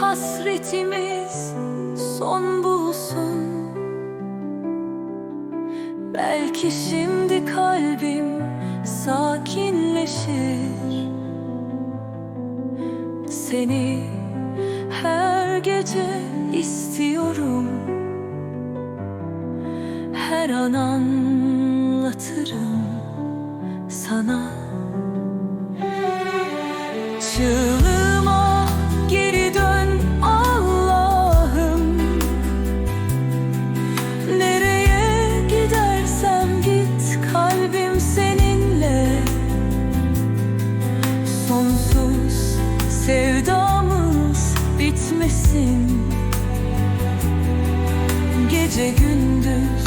hasretimiz son bulsun. Belki şimdi kalbim sakinleşir. Seni her gece istiyorum. Her an anlatırım sana. Çığlığıma bitmesin Gece gündüz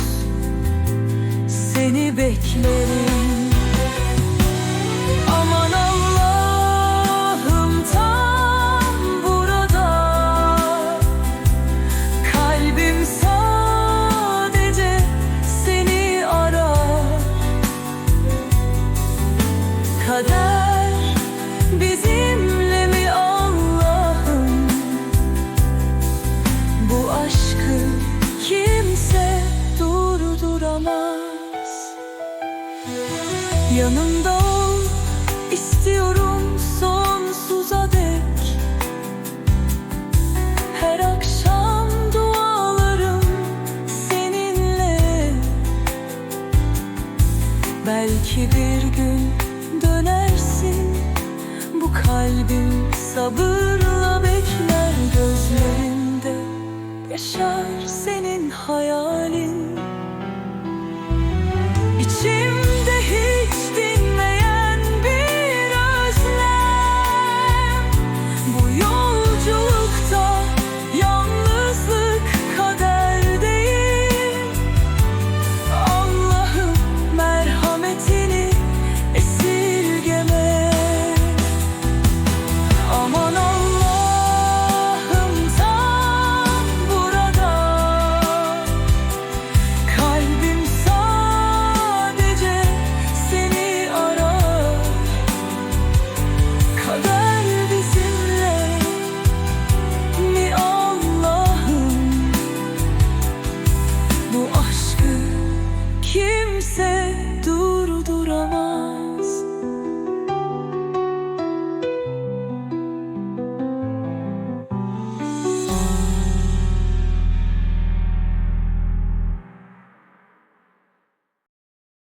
seni beklerim olamaz Yanımda ol istiyorum sonsuza dek. Her akşam dualarım seninle. Belki bir gün dönersin Bu kalbim sabırla bekler gözlerinde. Yaşar senin hayal.